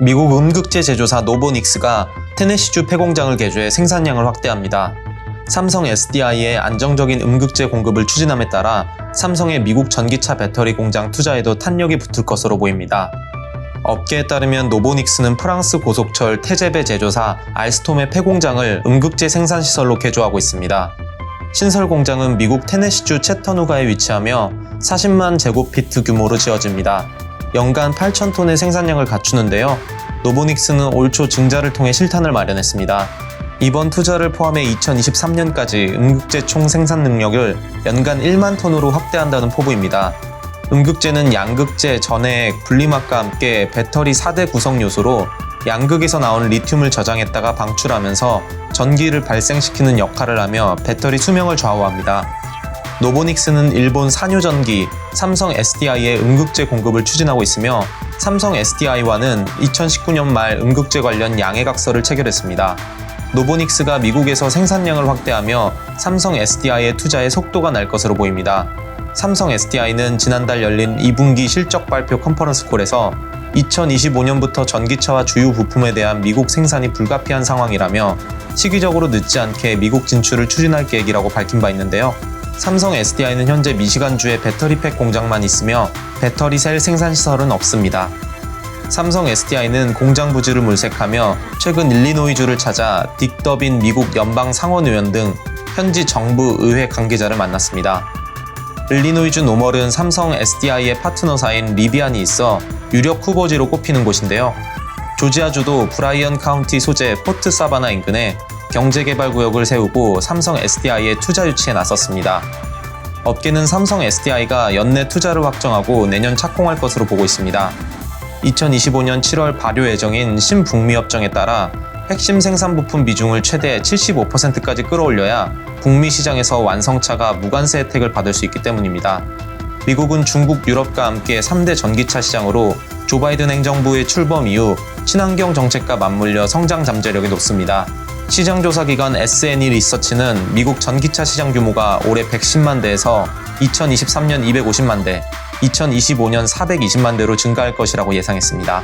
미국 음극재 제조사 노보닉스가 테네시주 폐공장을 개조해 생산량을 확대합니다. 삼성 SDI의 안정적인 음극재 공급을 추진함에 따라 삼성의 미국 전기차 배터리 공장 투자에도 탄력이 붙을 것으로 보입니다. 업계에 따르면 노보닉스는 프랑스 고속철 테제베 제조사 알스톰의 폐공장을 음극재 생산 시설로 개조하고 있습니다. 신설 공장은 미국 테네시주 채터누가에 위치하며 40만 제곱피트 규모로 지어집니다. 연간 8,000톤의 생산량을 갖추는데요. 노보닉스는 올 초 증자를 통해 실탄을 마련했습니다. 이번 투자를 포함해 2023년까지 음극재 총 생산 능력을 연간 1만 톤으로 확대한다는 포부입니다. 음극재는 양극재, 전해액, 분리막과 함께 배터리 4대 구성 요소로 양극에서 나온 리튬을 저장했다가 방출하면서 전기를 발생시키는 역할을 하며 배터리 수명을 좌우합니다. 노보닉스는 일본 산유전기, 삼성 SDI의 음극재 공급을 추진하고 있으며 삼성 SDI와는 2019년 말 음극재 관련 양해각서를 체결했습니다. 노보닉스가 미국에서 생산량을 확대하며 삼성 SDI의 투자에 속도가 날 것으로 보입니다. 삼성 SDI는 지난달 열린 2분기 실적 발표 컨퍼런스 콜에서 2025년부터 전기차와 주요 부품에 대한 미국 생산이 불가피한 상황이라며 시기적으로 늦지 않게 미국 진출을 추진할 계획이라고 밝힌 바 있는데요. 삼성 SDI는 현재 미시간주에 배터리팩 공장만 있으며 배터리 셀 생산 시설은 없습니다. 삼성 SDI는 공장 부지를 물색하며 최근 일리노이주를 찾아 딕 더빈 미국 연방 상원의원 등 현지 정부 의회 관계자를 만났습니다. 일리노이주 노멀은 삼성 SDI의 파트너사인 리비안이 있어 유력 후보지로 꼽히는 곳인데요. 조지아주도 브라이언 카운티 소재 포트 사바나 인근에 경제개발구역을 세우고 삼성 SDI의 투자 유치에 나섰습니다. 업계는 삼성 SDI가 연내 투자를 확정하고 내년 착공할 것으로 보고 있습니다. 2025년 7월 발효 예정인 신북미 협정에 따라 핵심 생산 부품 비중을 최대 75%까지 끌어올려야 북미 시장에서 완성차가 무관세 혜택을 받을 수 있기 때문입니다. 미국은 중국, 유럽과 함께 3대 전기차 시장으로 조 바이든 행정부의 출범 이후 친환경 정책과 맞물려 성장 잠재력이 높습니다. 시장조사 기관 SNE 리서치는 미국 전기차 시장 규모가 올해 110만 대에서 2023년 250만 대, 2025년 420만 대로 증가할 것이라고 예상했습니다.